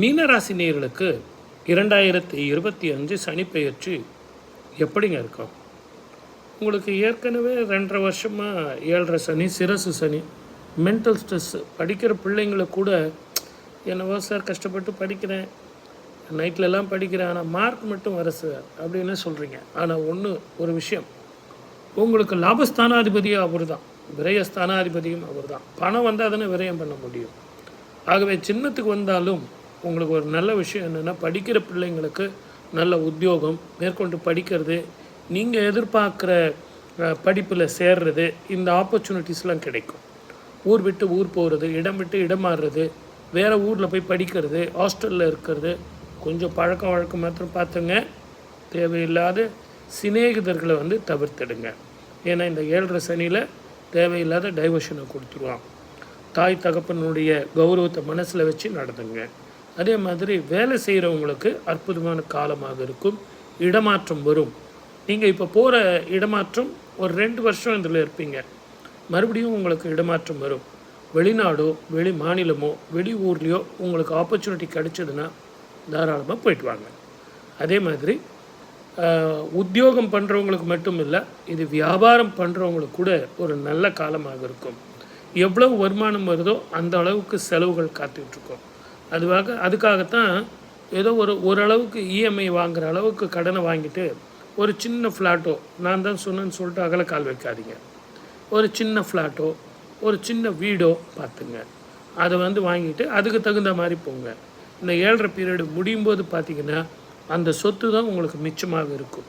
மீனராசி நேயர்களுக்கு இரண்டாயிரத்தி இருபத்தி அஞ்சு சனிப்பெயர்ச்சி எப்படிங்க இருக்கும்? உங்களுக்கு ஏற்கனவே ரெண்டரை வருஷமாக ஏழரை சனி சிரசு சனி மென்டல் ஸ்ட்ரெஸ் படிக்கிற பிள்ளைங்களை கூட என்னவோ சார் கஷ்டப்பட்டு படிக்கிறேன். நைட்லலாம் படிக்கிறேன் ஆனால் மார்க் மட்டும் வர சார் அப்படின்னு சொல்கிறீங்க ஆனால் ஒன்று ஒரு விஷயம். உங்களுக்கு லாபஸ்தானாதிபதியும் அவர் தான் விரயஸ்தானாதிபதியும் அவர் தான் பணம் வந்தால் தானே விரயம் பண்ண முடியும். ஆகவே சின்னத்துக்கு வந்தாலும் உங்களுக்கு ஒரு நல்ல விஷயம் என்னென்னா படிக்கிற பிள்ளைங்களுக்கு நல்ல உத்தியோகம் மேற்கொண்டு படிக்கிறது நீங்கள் எதிர்பார்க்குற படிப்பில் சேர்றது இந்த ஆப்பர்ச்சுனிட்டிஸ்லாம் கிடைக்கும். ஊர் விட்டு ஊர் போகிறது இடம் விட்டு இடம் மாறுறது வேறு ஊரில் போய் படிக்கிறது ஹாஸ்டலில் இருக்கிறது கொஞ்சம் பழக்க வழக்கம் மாத்திரம் பார்த்துங்க. தேவையில்லாத சிநேகிதர்களை வந்து தவிர்த்திடுங்க. ஏன்னா இந்த ஏழரை சனியில் தேவையில்லாத டைவர்ஷனை கொடுத்துருவான். தாய் தகப்பனுடைய கௌரவத்தை மனசில் வச்சு நடந்துங்க. அதே மாதிரி வேலை செய்கிறவங்களுக்கு அற்புதமான காலமாக இருக்கும். இடமாற்றம் வரும். நீங்கள் இப்போ போகிற இடமாற்றம் ஒரு ரெண்டு வருஷம் இதில் இருப்பீங்க. மறுபடியும் உங்களுக்கு இடமாற்றம் வரும். வெளிநாடோ வெளி மாநிலமோ வெளி ஊர்லேயோ உங்களுக்கு ஆப்பர்ச்சுனிட்டி கிடைச்சதுன்னா தாராளமாக போயிட்டு வாங்க. அதே மாதிரி உத்தியோகம் பண்ணுறவங்களுக்கு மட்டும் இல்லை இது வியாபாரம் பண்ணுறவங்களுக்கு கூட ஒரு நல்ல காலமாக இருக்கும். எவ்வளவு வருமானம் வருதோ அந்த அளவுக்கு செலவுகள் காத்துட்ருக்கோம் அதுவாக அதுக்காகத்தான் ஏதோ ஒரு ஓரளவுக்கு இஎம்ஐ வாங்குகிற அளவுக்கு கடனை வாங்கிட்டு ஒரு சின்ன ஃப்ளாட்டோ நான் தான் சொன்னேன்னு சொல்லிட்டு அகல கால் வைக்காதீங்க. ஒரு சின்ன ஃப்ளாட்டோ ஒரு சின்ன வீடோ பார்த்துங்க. அதை வந்து வாங்கிட்டு அதுக்கு தகுந்த மாதிரி போங்க. இந்த ஏழரை பீரியடு முடியும் போது பார்த்தீங்கன்னா அந்த சொத்து தான் உங்களுக்கு மிச்சமாக இருக்கும்.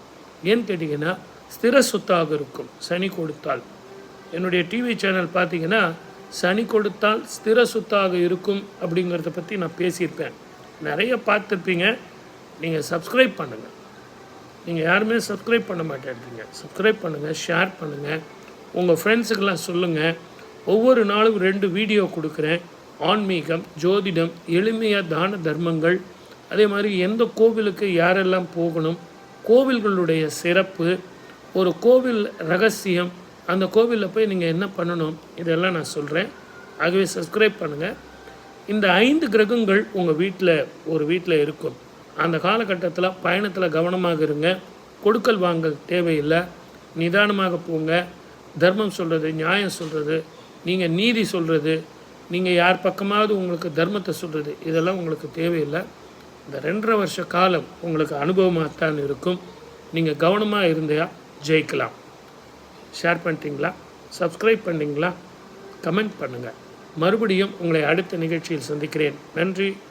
ஏன்னு கேட்டிங்கன்னா ஸ்திர சொத்தாக இருக்கும். சனி கொடுத்தால். என்னுடைய டிவி சேனல் பார்த்தீங்கன்னா சனி கொடுத்தால் ஸ்திர சொத்தாக இருக்கும் அப்படிங்கிறத பற்றி நான் பேசியிருப்பேன். நிறைய பார்த்துருப்பீங்க. நீங்கள் சப்ஸ்கிரைப் பண்ணுங்கள் நீங்கள் யாருமே சப்ஸ்கிரைப் பண்ண மாட்டேன்றீங்க. சப்ஸ்கிரைப் பண்ணுங்கள் ஷேர் பண்ணுங்கள் உங்கள் ஃப்ரெண்ட்ஸுக்கெல்லாம் சொல்லுங்கள் ஒவ்வொரு நாளும் ரெண்டு வீடியோ கொடுக்குறேன். ஆன்மீகம் ஜோதிடம் எளிமையாக தான தர்மங்கள். அதே மாதிரி எந்த கோவிலுக்கு யாரெல்லாம் போகணும் கோவில்களுடைய சிறப்பு ஒரு கோவில் ரகசியம் அந்த கோவிலில் போய் நீங்கள் என்ன பண்ணணும்? இதெல்லாம் நான் சொல்கிறேன் ஆகவே சப்ஸ்கிரைப் பண்ணுங்கள் இந்த ஐந்து கிரகங்கள் உங்கள் வீட்டில் ஒரு வீட்டில் இருக்கும். அந்த காலகட்டத்தில் பயணத்தில் கவனமாக இருங்க. கொடுக்கல் வாங்கல் தேவையில்லை. நிதானமாக போங்க. தர்மம் சொல்கிறது நியாயம் சொல்கிறது நீங்கள் நீதி சொல்கிறது நீங்கள் யார் பக்கமாவது உங்களுக்கு தர்மத்தை சொல்கிறது இதெல்லாம் உங்களுக்கு தேவையில்லை. இந்த ரெண்டரை வருஷ காலம் உங்களுக்கு அனுபவமாகத்தான் இருக்கும். நீங்கள் கவனமாக இருந்தால் ஜெயிக்கலாம். ஷேர் பண்ணிட்டீங்களா? சப்ஸ்கிரைப் பண்ணிங்களா? கமெண்ட் பண்ணுங்கள் மறுபடியும் உங்களை அடுத்த நிகழ்ச்சியில் சந்திக்கிறேன். நன்றி.